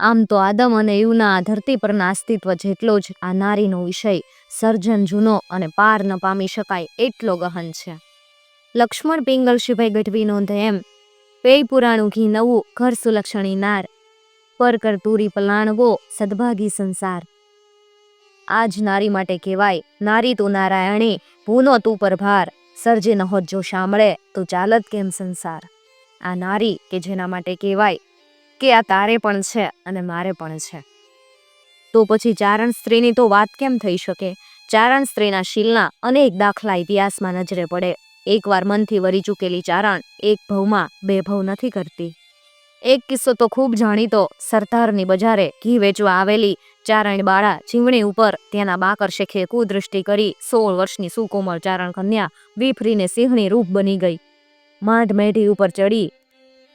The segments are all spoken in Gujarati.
આમ તો આદમ અને ઈવના આ ધરતી પરના અસ્તિત્વ જેટલો જ આ નારીનો વિષય સર્જન જૂનો અને પાર ન પામી શકાય એટલો ગહન છે. લક્ષ્મણ પિંગલ શિભાઈ ગઢવી નોંધે એમ, પેય પુરાણું ઘી નવું ઘર સુલક્ષણી નાર, પર કર તુરી પલાણવો સદભાગી સંસાર. આજ નારી માટે કહેવાય, નારી તું નારાયણી, ભૂનો તું પરભાર, સર્જે નહોત જો સાંભળે તો ચાલત કેમ સંસાર? આ નારી કે જેના માટે કહેવાય કે આ તારે પણ છે અને મારે પણ છે. તો પછી ચારણ સ્ત્રીની તો વાત કેમ થઈ શકે? ચારણ સ્ત્રીના શીલના અનેક દાખલા ઇતિહાસમાં નજરે પડે. એકવાર મનથી વરી ચૂકેલી ચારણ એક ભવમાં બે ભવ નથી કરતી. એક કિસ્સો તો ખૂબ જાણીતો. સરદારની બજારે ઘી વેચવા આવેલી ચારણ બાળા ચીમણી ઉપર ત્યાંના બાકર શેખે કુદૃષ્ટિ કરી સોળ વર્ષની સુકોમળ ચારણ કન્યા વિફરીને સિંહણી રૂપ બની ગઈ. માંઢ મેઢી ઉપર ચડી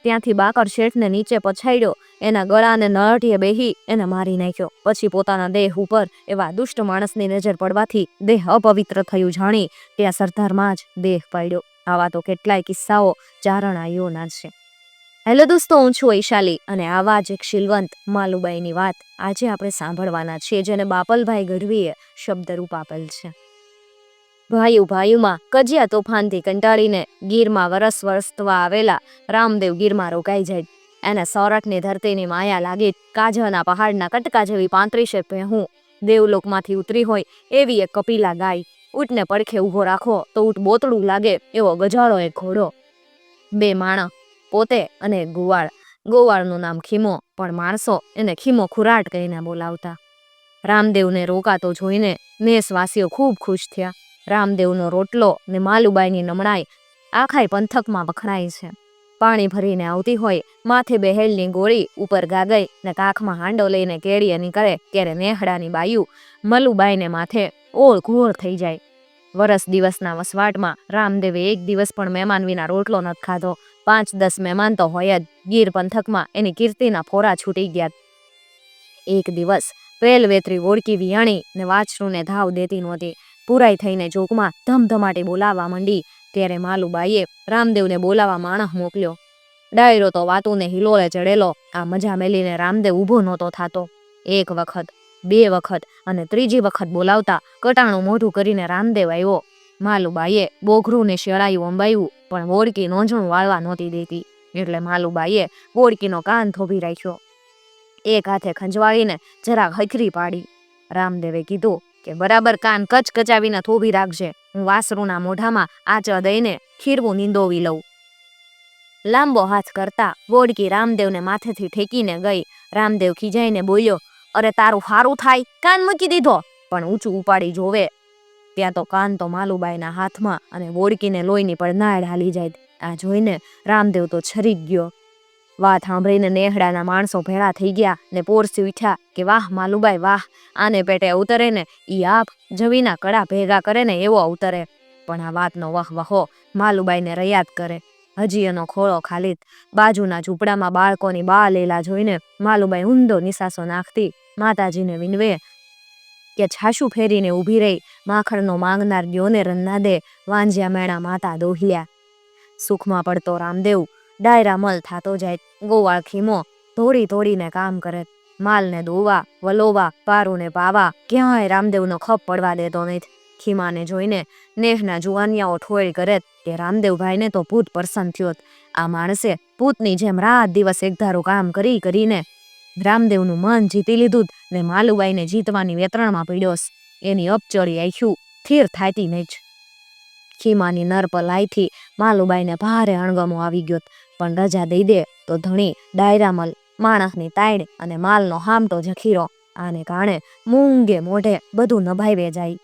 ત્યાંથી બાકર શેઠને નીચે પછાડ્યો. એના ગળાને નળઢીએ બેહી એને મારી નાખ્યો. પછી પોતાના દેહ ઉપર એવા દુષ્ટ માણસની નજર પડવાથી દેહ અપવિત્ર થયું જાણી ત્યાં સરદારમાં જ દેહ પાડ્યો. આવા તો કેટલાય કિસ્સાઓ ચારણાઈઓના છે. હેલો દોસ્તો, હું છું વૈશાલી અને આવા જ એક શીલવંત માલુબાઈની વાત આજે આપણે સાંભળવાના છીએ, જેને બાપલભાઈ ગઢવીએ શબ્દરૂપ આપેલ છે. ભાઈઓ ભાઈઓમાં કજિયા તોફાનથી કંટાળીને ગીરમાં વરસ વરસવા આવેલા રામદેવ ગીરમાં રોકાઈ જાય. એને સોરઠની ધરતીની માયા લાગી કાજના પહાડના કટકા જેવી પાંત્રીસે પહેવું દેવલોકમાંથી ઉતરી હોય એવી એક કપિલા ગાય. ઊંટને પડખે ઊભો રાખો તો ઊંટ બોતડું લાગે એવો ગજાળો એક ઘોડો. બે માણસ પોતે અને ગુવાળ. ગોવાળનું નામ ખીમો, પણ માણસો એને ખીમો ખુરાટ કહીને બોલાવતા. રામદેવને રોકાતો જોઈને નેસવાસીઓ ખૂબ ખુશ થયા. રામદેવનો રોટલો ને માલુબાઈની નમણાઈ આખાય પંથકમાં વખણાય છે. પાણી ભરીને આવતી હોય, માથે બેહેલની ગોળી ઉપર ગાગઈ ને કાખમાં હાંડો લઈને કેળીએ નીકળે ત્યારે નેહડાની બાયુ મલુબાઈને માથે ઓળ ઘોળ થઈ જાય. વરસ દિવસના વસવાટમાં રામદેવે એક દિવસ પણ મહેમાન વિના રોટલો નથી ખાધો. પાંચ દસ મહેમાન તો હોય જ, ગીર પંથકમાં એની કીર્તિના ફોરા છૂટી ગયા. એક દિવસ પેલ વેતરી ઓળકી વિયાણી ને વાછરૂને ધાવ દેતી નહોતી. પુરાઈ થઈને જોગમાં ધમધમાટી બોલાવવા માંડી. ત્યારે માલુબાઈએ રામદેવને બોલાવવા માણસ મોકલ્યો. ડાયરો તો વાતુને હિલોળે ચડેલો. આ મજા મેલીને રામદેવ ઊભો નહોતો થાતો. એક વખત, બે વખત અને ત્રીજી વખત બોલાવતા કટાણું મોઢું કરીને રામદેવ આવ્યો. માલુબાઈએ બોઘરું ને શિયાળાયું અંબાયું, પણ વોડકી નોંધણું વાળવા નહોતી દેતી. એટલે માલુબાઈએ વોડકીનો કાન થોભી રાખ્યો. એક હાથે ખંજવાળીને જરાક હખરી પાડી. રામદેવે કીધું કે બરાબર કાન કચ કચાવીને થોભી રાખજે. હું વાસરુના મોઢામાં આચા દઈને ખીરવું નીંદોવી લઉં. લાંબો હાથ કરતા વોડકી રામદેવને માથેથી ઠેકીને ગઈ. રામદેવ ખીજાઈને બોલ્યો, અરે તારું હારું થાય, કાન મૂકી દીધો. પણ ઊંચું ઉપાડી જોવે. ત્યાં તો કાન તો માલુબાઈના હાથમાં અને વોડકીને લોહીની પડનાળ હાલી જાય. આ જોઈને રામદેવ તો છરી ગયો. વાત સાંભળીને નેહડાના માણસો ભેળા થઈ ગયા ને પોરસી ઉઠ્યા કે વાહ માલુબાઈ, વાહ, આને પેટે ઉતરે ને ઈ આપ જવીના કડા ભેગા કરે ને એવો અવતરે પણ આ વાતનો વહ વહો માલુબાઈને રયાદ કરે. હજી એનો ખોળો ખાલી બાજુના ઝૂંપડામાં બાળકોની બા લેલા જોઈને માલુબાઈ ઊંધો નિસાસો નાખતી માતાજીને વિનવે કે છાશું ફેરીને ઊભી રહી, માખણનો માંગનાર ગયોને રન્ના દે વાંજ્યા મેણા માતા દોહ્યા. સુખમાં પડતો રામદેવ ડાયરા મલ થાતો જાય ગોવાળ ખીમો ધોડી ધોડીને કામ કરે. માલને દોવા વલોવા, પારુને પાવા, ક્યાંય રામદેવનો ખપ પડવા દેતો નહીં ખીમાને જોઈને નેહના જુવાનિયાઓ ઠોળ કરે કે રામદેવભાઈને તો ભૂત પ્રસન્ન થયો આ માણસે પૂતની જેમ રાત દિવસ એકધારું કામ કરી કરીને રામદેવનું મન જીતી લીધું ને માલુબાઈને જીતવાની વેતરણમાં પીડ્યોસ એની અપચડી આખ્યું થીર થાતી નહીં જ. ખીમાની નર પલાઈથી માલુબાઈને ભારે અણગમો આવી ગયો પણ રજા દઈ દે તો ધણી, ડાયરામલ, માણસની તાઈડ અને માલનો હામટો જખીરો. આને કારણે મૂંગે મોઢે બધું નભાવે જાય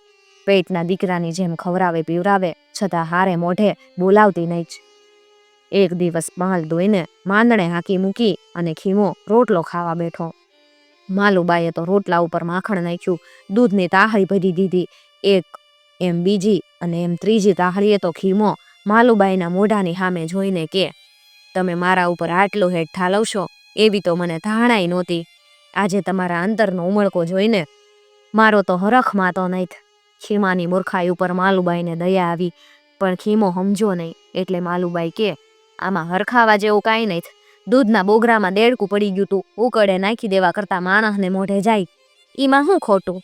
પેટના દીકરાની જેમ ખવરાવે, પીવરાવે, છતાં હારે મોઢે બોલાવતી નહીં જ. એક દિવસ માલ ધોઈને માંદણે હાકી મૂકી અને ખીમો રોટલો ખાવા બેઠો. માલુબાઈએ તો રોટલા ઉપર માખણ નાખ્યું. દૂધની તાહરી ભરી દીધી. એક એમ બીજી અને એમ ત્રીજી તાહળીએ તો ખીમો માલુબાઈના મોઢાની સામે જોઈને કે, તમે મારા ઉપર આટલો હેઠ ઠાલવશો એવી તો મને ધારણાઈ નહોતી. આજે તમારા અંતરનો ઉમળકો જોઈને મારો તો હરખ માતો નહીં ખીમાની મૂર્ખાઈ ઉપર માલુબાઈને દયા આવી, પણ ખીમો સમજો નહીં એટલે માલુબાઈ કે, આમાં હરખાવા જેવું કાંઈ નહીં દૂધના બોગરામાં દેડકું પડી ગયું તું. ઉકળે નાખી દેવા કરતાં માણસને મોઢે જાય. ઈમાં શું ખોટું?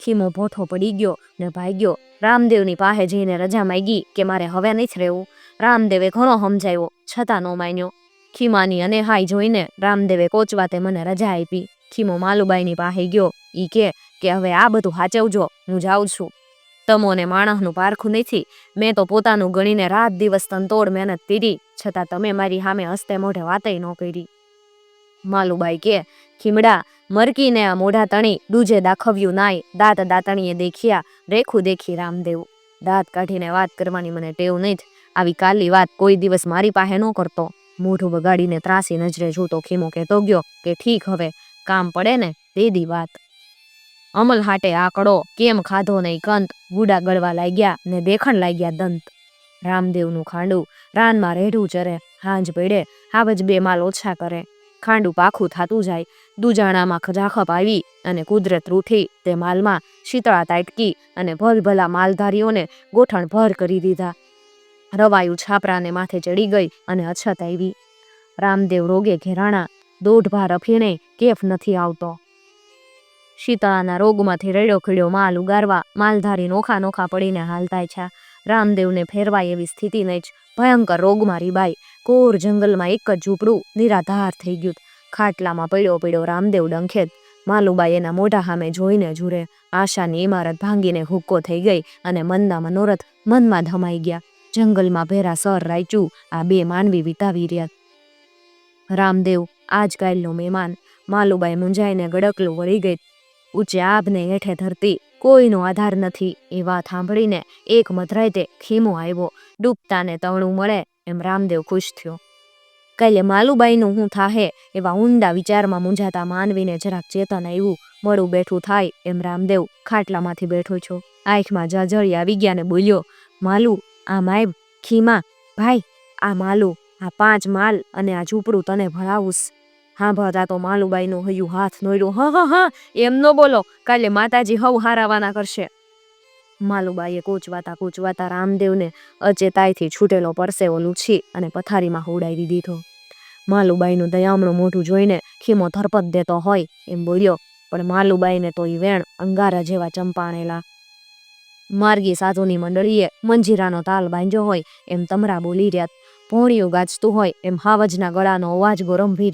ખીમો ભોઠો પડી ગયો ને ભાગ્યો. રામદેવની પાસે જઈને રજા માંગી કે મારે હવે નથી રહેવું. રામદેવે ઘણો સમજાવ્યો, છતાં નો માન્યો. ખીમાની અને હાઈ જોઈને રામદેવે કોચવાતે મને રજા આપી. ખીમો માલુબાઈની પાસે ગયો. ઈ કે કે હવે આ બધું હાચવજો, હું જાઉં છું. તમોને માણસનું પારખું નથી. મેં તો પોતાનું ગણીને રાત દિવસ તંતોડ મહેનત કરી, છતાં તમે મારી સામે હસ્તે મોઢે વાતય ન કરી. માલુબાઈ કે, ખીમડા મરકીને આ મોઢા તણી દૂજે દાખવ્યું નાય દાંત દાંતણીએ દેખ્યા, રેખું દેખી રામદેવ. દાંત કાઢીને વાત કરવાની મને ટેવ નહીં આવી કાલી વાત કોઈ દિવસ મારી પાસે ન કરતો. મોઢું બગાડીને ત્રાસી નજરે જોતો ખીમો કહેતો ગયો કે ઠીક હવે, કામ પડે ને તેદી વાત. અમલ હાટે આકડો, કેમ ખાધો નહીં કંત? ગુડા ગળવા લાગ્યા ને દેખણ લાગ્યા દંત. રામદેવનું ખાંડું રાનમાં રેઢું ચરે, હાંજ પડે, હાવજ બે માલ ઓછા કરે. ખાંડું પાખું થતું જાય, દુજાણામાં ખજાખપ આવી અને કુદરત રૂઠી તે માલમાં શીતળા તાટકી અને ભલભલા માલધારીઓને ગોઠણ ભર કરી દીધા. રવાયું છાપરાને માથે ચડી ગઈ અને અછત આવી. રામદેવ રોગે ઘેરાણા દોઢ ભાર અફીણે કેફ નથી આવતો. શીતળાના રોગમાંથી રેડો ખીડ્યો માલ ઉગારવા માલધારી નોખા નોખા પડીને હાલતા છે. રામદેવને ફેરવાય એવી સ્થિતિ નહીં જ ભયંકર રોગમાં રીબાઈ કોર જંગલમાં એક જ ઝૂંપડું નિરાધાર થઈ ગયું ખાટલામાં પડ્યો પડ્યો રામદેવ ડંખેત. માલુબાઈ એના મોઢા સામે જોઈને જુરે આશાની ઇમારત ભાંગીને હુક્કો થઈ ગઈ અને મનના મનોરથ મનમાં ધમાઈ ગયા. જંગલમાં ભેરા સર રાયચું, આ બે માનવી વિતાવી રહ્યા રામદેવ, આજ કાલનો મહેમાન. માલુબાઈ મૂંઝાઈને ગડકલું વળી ગઈ. ઊંચે આભને હેઠે ધરતી. કોઈનો આધાર નથી. એ વાત સાંભળીને એક મધરાતે ખીમો આવ્યો. ડૂબતાને તવણું મળે. એમ રામદેવ ખુશ થયો. કાલે માલુબાઈનું હું થાહે એવા ઊંડા વિચારમાં મૂંઝાતા માનવીને જરાક ચેતન આવ્યું મળું બેઠું થાય એમ રામદેવ ખાટલામાંથી બેઠો છો. આંખમાં જાજળી આવી ગયા ને બોલ્યો, માલુ, આ માય ખીમા, ભાઈ, આ માલુ, આ પાંચ માલ અને આ ઝૂંપડું તને ભણાવુંસ. હા ભરતા તો માલુબાઈનું હૈયું હાથ નોર્યું હા હા હા, એમ ન બોલો. કાલે માતાજી હવ હારાવાના કરશે. માલુબાઈએ કોચવાતા કોચવાતા રામદેવને અચેતાઈથી છૂટેલો પરસેવો લૂછી અને પથારીમાં હોડાવી દીધો. માલુબાઈનું દયામણું મોઢું જોઈને ખીમો ધરપત દેતો હોય એમ બોલ્યો, પણ માલુબાઈને તો ઈ વેણ અંગારા જેવા ચંપાણેલા. માર્ગી સાધુની મંડળીએ મંજીરાનો તાલ બાંધ્યો હોય એમ તમરા બોલી રહ્યા ભોણિયું ગાજતું હોય એમ હાવજના ગળાનો અવાજ ગોરંભી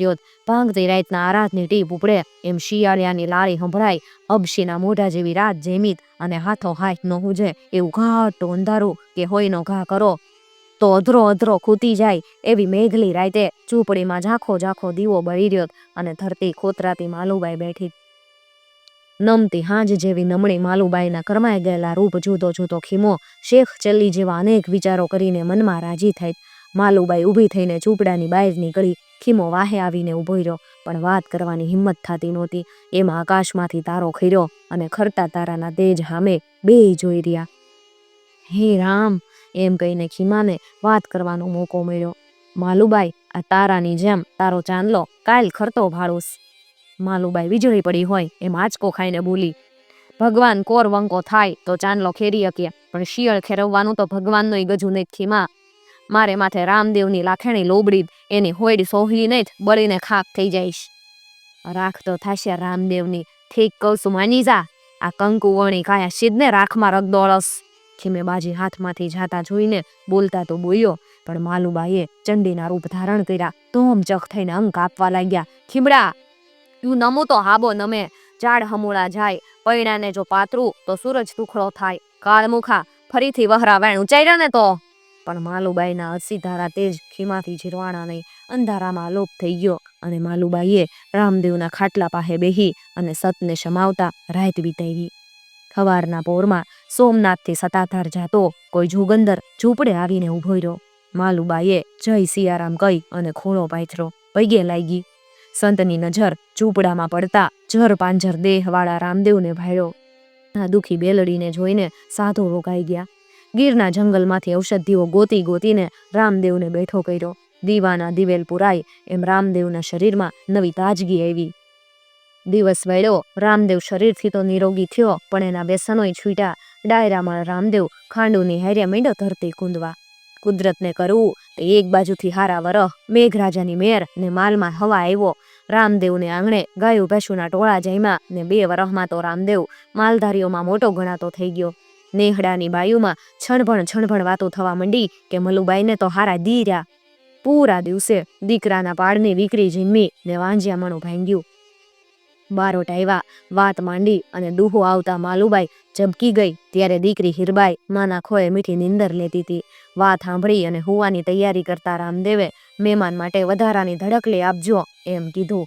ભાંગતી રાતના આરાધની ટીપ ઉપડે એમ શિયાળિયાની લાળી સંભળાય. અબશીના મોઢા જેવી રાત જેમીત અને હાથો હાથ ન હુજે એવું ઘાટું અંધારું કે હોયનો ઘા કરો. તો અધરો અધરો ખૂતી જાય એવી મેઘલી રાતે ઝૂંપડીમાં ઝાંખો ઝાંખો દીવો બળી રહ્યો અને ધરતી ખોતરાતી માલુબાઈ બેઠી. નમતી હાંજ જેવી નમણી માલુબાઈના કરમાઈ ગયેલા રૂપ જુદો જુદો ખીમો શેખ ચલ્લી જેવા અનેક વિચારો કરીને મનમાં રાજી થાય માલુબાઈ ઊભી થઈને ઝૂંપડાની બહાર નીકળી, ખીમો વાહે આવીને ઊભો રહ્યો, પણ વાત કરવાની હિંમત થતી નહોતી. એમાં આકાશમાંથી તારો ખીર્યો અને ખરતા તારાના તેજ હામે બે જોઈ રહ્યા. હે રામ, એમ કહીને ખીમાને વાત કરવાનો મોકો મળ્યો. માલુબાઈ, આ તારાની જેમ તારો ચાંદલો કાલ ખરતો ભાળુસ. માલુબાઈ વીજળી પડી હોય એમ આંચકો ખાઈને બોલી, ભગવાન કોર વંકો થાય તો ચાંદલો ખેરી શકીએ પણ શિયળ ખેરવવાનું તો ભગવાનનો ગજુ નહીં ખીમા. મારે માથે રામદેવની લાખેણી લોબડી એની હોઈડ સોહલી નહીં બળીને ખાક થઈ જઈશ. રાખ તો થશે રામદેવની, ઠીક કહું માની જા. આ કંકુ કાયા સિદ્ધને રાખમાં રગદોળસ ખીમે બાજી હાથમાંથી જાતા જોઈને બોલતા તો બોલ્યો, પણ માલુબાઈએ ચંડીના રૂપ ધારણ કર્યા તોમ ચખ થઈને અંક આપવા લાગ્યા, ખીમડા તું નમું તો હાબો નમે. ઝાડ હમુળા જાય. પૈણાને જો પાતરું તો સૂરજ તુખડો થાય. કાળમુખા ફરીથી વહરા વેણ ઉંચાઈ ને તો પણ માલુબાઈના અસીધારા તેજ ખીમાથી જીરવાણા નહીં. અંધારામાં લોપ થઈ ગયો અને માલુબાઈએ રામદેવના ખાટલા પાસે બેહી અને સતને શમાવતા રાત વિતાવી. સવારના પોરમાં સોમનાથથી સતાધાર જાતો કોઈ જુગંદર ઝૂંપડે આવીને ઊભો રહ્યો. માલુબાઈએ જય સિયારામ કહી અને ખોળો પાથરો પૈગે લાગી. સંતની નજર ઝૂંપડામાં પડતા જર પાંજર દેહવાળા રામદેવને ભાળ્યો. આ દુખી બેલડીને જોઈને સાધુ રોકાઈ ગયા. ગીરના જંગલમાંથી ઔષધિઓ ગોતી ગોતીને રામદેવને બેઠો કર્યો. દીવાના દિવેલ પુરાય એમ રામદેવના શરીરમાં નવી તાજગી આવી. દિવસ વેળ્યો. રામદેવ શરીરથી તો નિરોગી થયો, પણ એના વ્યસનોય છૂટ્યા. ડાયરામાં રામદેવ ખાંડુની હેર્યા મીંડો ધરતી કૂંદવા. કુદરતને કરવું, તે એક બાજુથી હારા વરહ, મેઘરાજાની મેર ને માલમાં હવા આવ્યો રામદેવને આંગણે ગાયું ભેંસુના ટોળા જઈમાં ને બે વરહમાં તો રામદેવ માલધારીઓમાં મોટો ગણાતો થઈ ગયો. નેહડાની બાયુમાં છણભણ છણભણ વાતો થવા માંડી કે મલુબાઈને તો હારા દી રહ્યા. પૂરા દિવસે દીકરાના પાડની દીકરી જીમ્મી ને વાંજિયામણું ભાંગ્યું. બારોટ આવ્યા, વાત માંડી અને દુહો આવતા માલુબાઈ ચબકી ગઈ ત્યારે દીકરી હીરબાઈ માના ખોએ મીઠી નીંદર લેતી હતી વાત સાંભળી અને હોવાની તૈયારી કરતા રામદેવે મહેમાન માટે વધારાની ધડકલી આપજો એમ કીધું.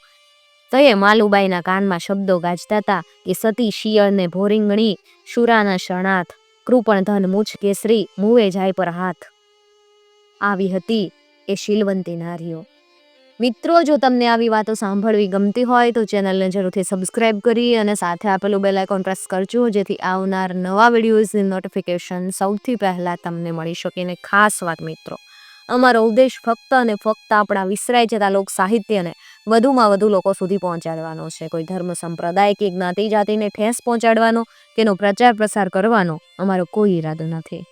તયે માલુબાઈના કાનમાં શબ્દો ગાજતા હતા કે સતી શિયળને ભોરિંગણી, શુરાના શરણાથ કૃપણ, ધન, મૂછ, કેસરી, મુવે જાય પર હાથ. આવી હતી એ શીલવંતી નારીઓ. મિત્રો, જો તમને આવી વાતો સાંભળવી ગમતી હોય તો ચેનલને જરૂરથી સબસ્ક્રાઇબ કરી અને સાથે આપેલું બેલ આઇકોન પ્રેસ કરજો, જેથી આવનાર નવા વિડીયોઝની નોટિફિકેશન સૌથી પહેલાં તમને મળી શકે. અને ખાસ વાત મિત્રો અમારો ઉદ્દેશ ફક્ત અને ફક્ત આપણા વિસરાઈ જતા લોક સાહિત્યને વધુમાં વધુ લોકો સુધી પહોંચાડવાનો છે. કોઈ ધર્મ સંપ્રદાય કે જ્ઞાતિ જાતિને ઠેસ પહોંચાડવાનો તેનો પ્રચાર પ્રસાર કરવાનો અમારો કોઈ ઈરાદો નથી.